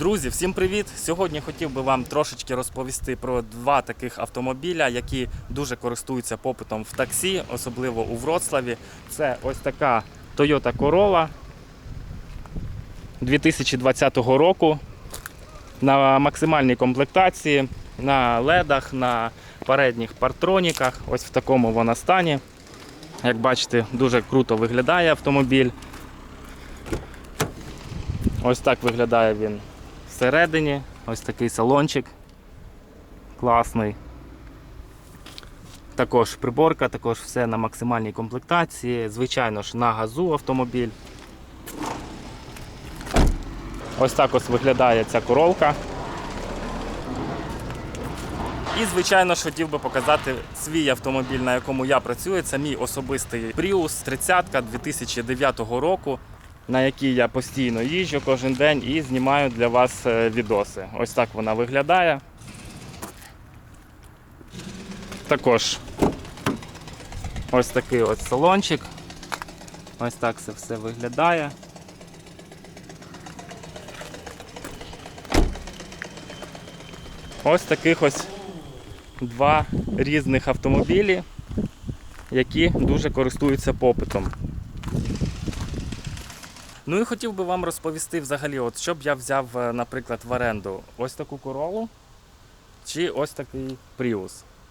Друзі, всім привіт! Сьогодні хотів би вам трошечки розповісти про два таких автомобіля, які дуже користуються попитом в таксі, особливо у Вроцлаві. Це ось така Toyota Corolla 2020 року на максимальній комплектації, на ледах, на передніх партроніках. Ось в такому вона стані. Як бачите, дуже круто виглядає автомобіль. Ось так виглядає він всередині. Ось такий салончик. Класний. Також приборка, також все на максимальній комплектації. Звичайно ж на газу автомобіль. Ось так ось виглядає ця королка. І, звичайно ж, хотів би показати свій автомобіль, на якому я працюю. Це мій особистий Prius 30 2009 року, на якій я постійно їжджу кожен день і знімаю для вас е, відоси. Ось так вона виглядає. Також ось такий от салончик. Ось так це все виглядає. Ось таких ось два різних автомобілі, які дуже користуються попитом. Ну і хотів би вам розповісти взагалі, от що б я взяв, е, наприклад, в оренду ось таку королу чи ось такий Prius.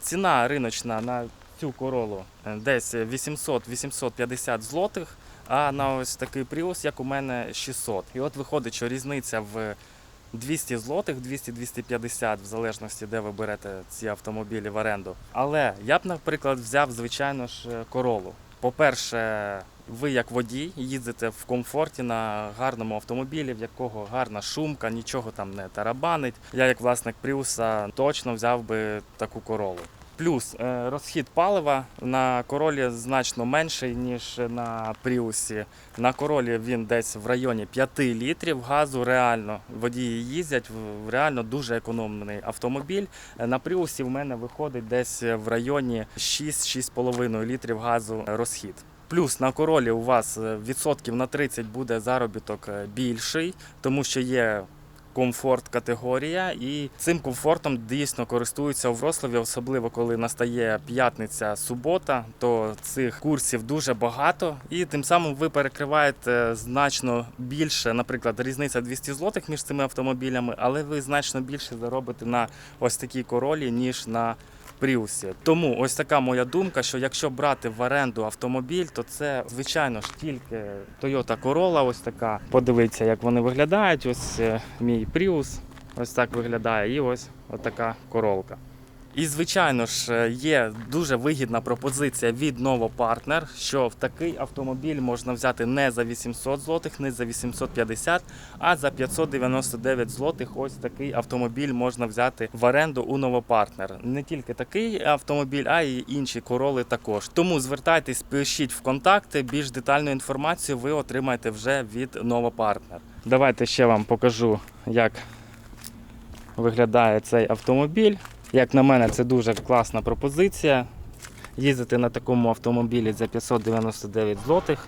Ціна риночна на цю королу е, десь 800-850 злотих, а на ось такий Prius, як у мене, 600. І от виходить, що різниця в 200 злотих, 200-250, в залежності, де ви берете ці автомобілі в оренду. Але я б, наприклад, взяв, звичайно ж, королу. По-перше, ви як водій їздите в комфорті на гарному автомобілі, в якого гарна шумка, нічого там не тарабанить. Я, як власник Пріуса, точно взяв би таку королу. Плюс е, розхід палива на королі значно менший, ніж на Пріусі. На королі він десь в районі 5 літрів газу. Реально водії їздять реально дуже економний автомобіль. Е, На Пріусі в мене виходить десь в районі 6-6,5 літрів газу розхід. Плюс на королі у вас е, відсотків на 30 буде заробіток е, більший, тому що є комфорт категорія, і цим комфортом дійсно користуються у Врославі, особливо коли настає п'ятниця, субота, то цих курсів дуже багато, і тим самим ви перекриваєте значно більше, наприклад, різниця 200 злотих між цими автомобілями, але ви значно більше заробите на ось такій королі, ніж на Пріусі. Тому ось така моя думка, що якщо брати в оренду автомобіль, то це звичайно ж тільки Toyota Corolla, ось така. Подивіться, як вони виглядають. Ось е, мій Prius, ось так виглядає, і ось така королка. І, звичайно ж, е, є дуже вигідна пропозиція від Новопартнер, що в такий автомобіль можна взяти не за 800 злотих, не за 850, а за 599 злотих. Ось такий автомобіль можна взяти в оренду у Новопартнер. Не тільки такий автомобіль, а й інші короли також. Тому звертайтесь, пишіть в контакти. Більш детальну інформацію ви отримаєте вже від Новопартнер. Давайте ще вам покажу, як виглядає цей автомобіль. Як на мене, це дуже класна пропозиція. Їздити на такому автомобілі за 599 злотих.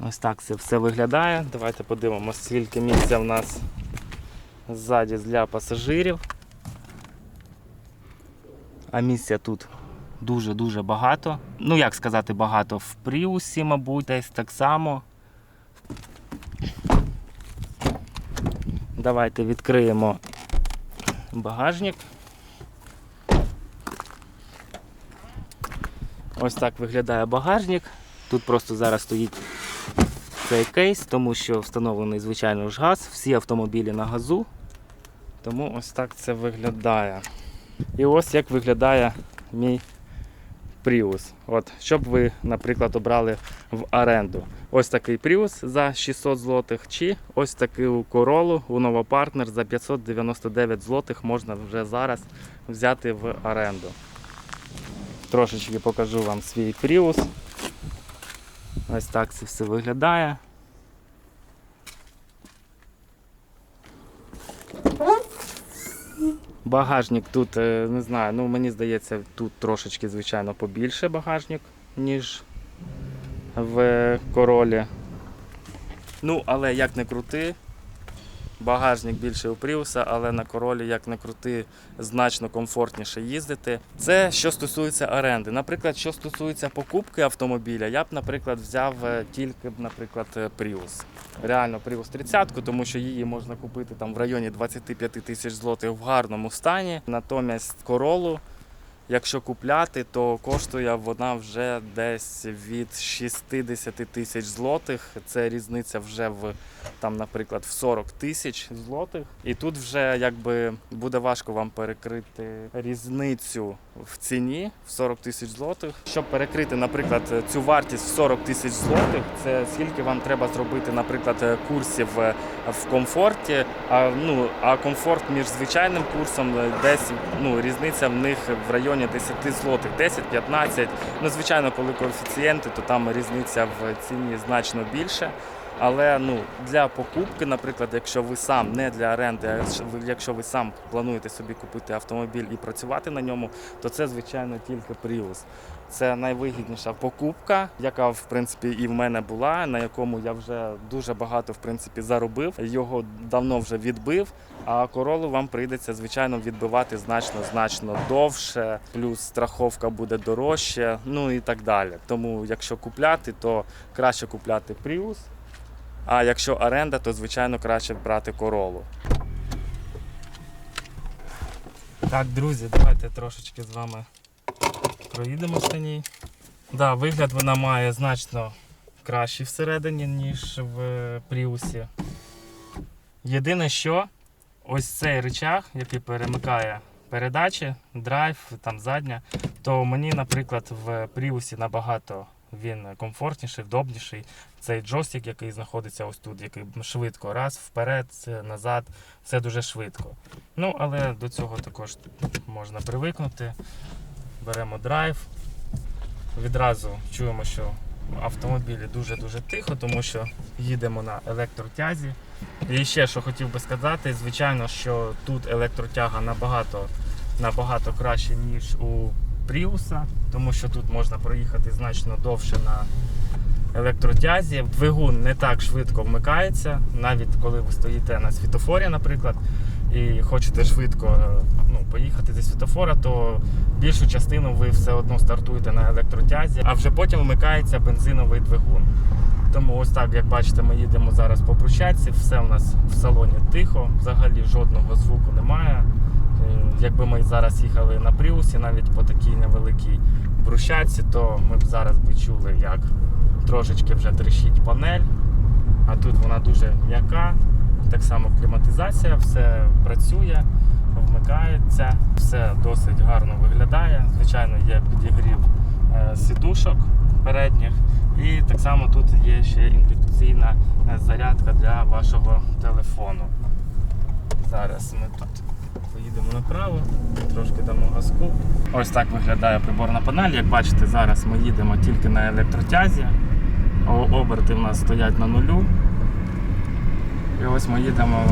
Ось так це все виглядає. Давайте подивимося, скільки місця в нас ззаді для пасажирів. А місця тут дуже-дуже багато. Ну, як сказати, багато в Пріусі, мабуть, десь так само. Давайте відкриємо багажник. Ось так виглядає багажник. Тут просто зараз стоїть цей кейс, тому що встановлений звичайно ж газ, всі автомобілі на газу. Тому ось так це виглядає. І ось як виглядає мій Prius. От, щоб ви, наприклад, обрали в оренду. Ось такий Prius за 600 злотих, чи ось таку королу у Новопартнер за 599 злотих можна вже зараз взяти в оренду. Трошечки покажу вам свій Prius. Ось так це все виглядає. Багажник тут, е, не знаю, ну мені здається, тут трошечки, звичайно, побільше багажник, ніж в королі. Ну, але як не крути, багажник більший у Пріуса, але на королі, як не крути, значно комфортніше їздити. Це що стосується оренди. Наприклад, що стосується покупки автомобіля, я б, наприклад, взяв е, тільки б, наприклад, Prius. Реально Prius 30, тому що її можна купити там в районі 25 тисяч злотих в гарному стані. Натомість королу. Якщо купляти, то коштує вона вже десь від 60 тисяч злотих. Це різниця вже в там, наприклад, в 40 тисяч злотих. І тут вже якби буде важко вам перекрити різницю в ціні в 40 тисяч злотих. Щоб перекрити, наприклад, цю вартість в 40 тисяч злотих, це скільки вам треба зробити, наприклад, курсів е, в комфорті. А ну а комфорт між звичайним курсом е, десь ну різниця в них в районі 10 злотих, 10-15. Ну, звичайно, коли коефіцієнти, то там різниця в ціні значно більше. Але ну для покупки, наприклад, якщо ви сам не для оренди, а якщо ви- сам плануєте собі купити автомобіль і працювати на ньому, то це звичайно тільки Prius. Це найвигідніша покупка, яка в принципі і в мене була, на якому я вже дуже багато в принципі заробив. Його давно вже відбив. А королу вам прийдеться звичайно відбивати значно значно довше, плюс страховка буде дорожче, ну і так далі. Тому, якщо купляти, то краще купляти Prius. А якщо оренда, то звичайно краще брати королу. Так, друзі, давайте трошечки з вами проїдемося на ній. Да, вигляд вона має значно кращий всередині, ніж в Пріусі. Єдине, що ось цей рычаг, який перемикає передачі, драйв, там задня, то мені, наприклад, в Пріусі набагато він комфортніший, вдобніший. Цей джойстик, який знаходиться ось тут, який швидко, раз, вперед, назад, все дуже швидко. Ну, але до цього також можна привикнути. Беремо драйв. Відразу чуємо, що в автомобілі дуже-дуже тихо, тому що їдемо на електротязі. І ще що хотів би сказати, звичайно, що тут електротяга набагато, набагато краще, ніж у Пріуса, тому що тут можна проїхати значно довше на електротязі. Двигун не так швидко вмикається, навіть коли ви стоїте на світофорі, наприклад, і хочете швидко е, ну, поїхати зі світофора, то більшу частину ви все одно стартуєте на електротязі, а вже потім вмикається бензиновий двигун. Тому ось так, як бачите, ми їдемо зараз по брусчатці, все у нас в салоні тихо, взагалі жодного звуку немає. Якби ми зараз їхали на Пріусі, навіть по такій невеликій брусчатці, то ми б зараз би чули, як трошечки вже трещить панель, а тут вона дуже м'яка. Так само кліматизація, все працює, вмикається, все досить гарно виглядає. Звичайно, є підігрів е, сідушок передніх. І так само тут є ще індукційна е, зарядка для вашого телефону. Зараз ми тут поїдемо направо, трошки дамо газку. Ось так виглядає приборна панель. Як бачите, зараз ми їдемо тільки на електротязі. Оберти в нас стоять на нулю. І ось ми їдемо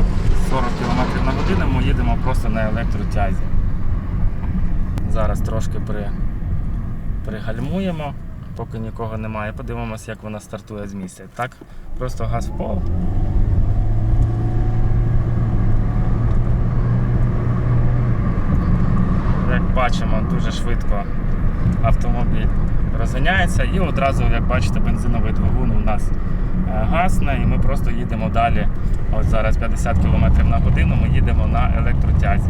40 км на годину, ми їдемо просто на електротязі. Зараз трошки при, пригальмуємо, поки нікого немає. Подивимося, як вона стартує з місця. Так, просто газ в пол. Як бачимо, дуже швидко автомобіль розганяється і одразу, як бачите, бензиновий двигун у нас е, гасне, і ми просто їдемо далі. Ось зараз 50 км на годину ми їдемо на електротязі.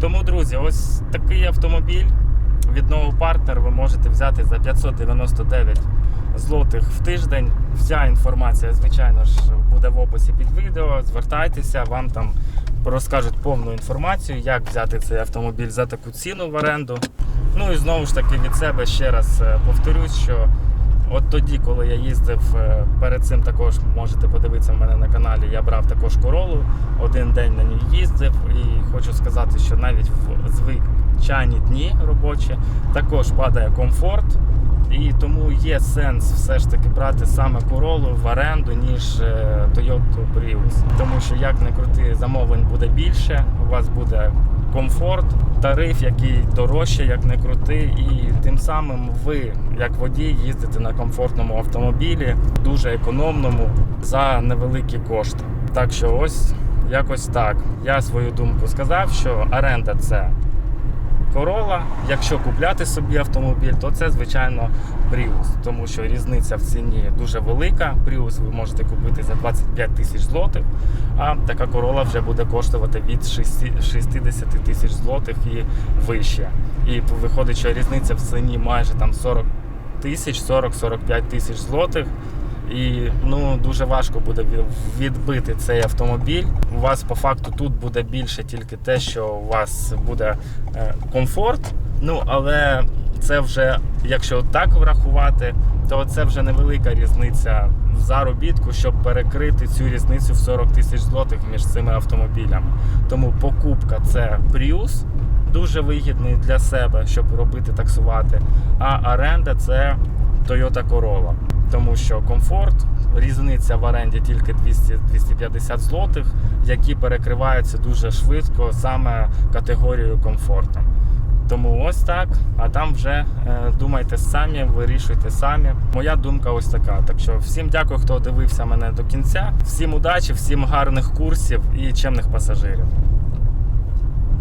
Тому, друзі, ось такий автомобіль від нового партнер ви можете взяти за 599 злотих в тиждень. Вся інформація, звичайно ж, буде в описі під відео. Звертайтеся, вам там розкажуть повну інформацію, як взяти цей автомобіль за таку ціну в оренду. Ну і знову ж таки від себе ще раз е, повторюсь, що от тоді, коли я їздив, е, перед цим також можете подивитися в мене на каналі, я брав також королу, один день на ній їздив і хочу сказати, що навіть в звичайні дні робочі також падає комфорт. І тому є сенс все ж таки брати саме Corolla в оренду, ніж е, Toyota Prius. Тому що як не крути, замовлень буде більше, у вас буде комфорт, тариф, який дорожче, як не крути, і тим самим ви, як водій, їздите на комфортному автомобілі, дуже економному за невеликі кошти. Так що ось якось так. Я свою думку сказав, що оренда це Corolla. Якщо купляти собі автомобіль, то це звичайно Prius, тому що різниця в ціні дуже велика. Prius ви можете купити за 25 тисяч злотих, а така Corolla вже буде коштувати від 60 тисяч злотих і вище. І виходить, що різниця в ціні майже там 40 тисяч, 40-45 тисяч злотих. І ну дуже важко буде відбити цей автомобіль. У вас по факту тут буде більше тільки те, що у вас буде е, комфорт. Ну але це вже, якщо так врахувати, то це вже невелика різниця в заробітку, щоб перекрити цю різницю в 40 тисяч злотих між цими автомобілями. Тому покупка це Prius, дуже вигідний для себе, щоб робити таксувати. А оренда це Toyota Corolla. Тому що комфорт, різниця в оренді тільки 200-250 злотих, які перекриваються дуже швидко саме категорією комфорту. Тому ось так. А там вже е, думайте самі, вирішуйте самі. Моя думка ось така. Так що всім дякую, хто дивився мене до кінця. Всім удачі, всім гарних курсів і чемних пасажирів.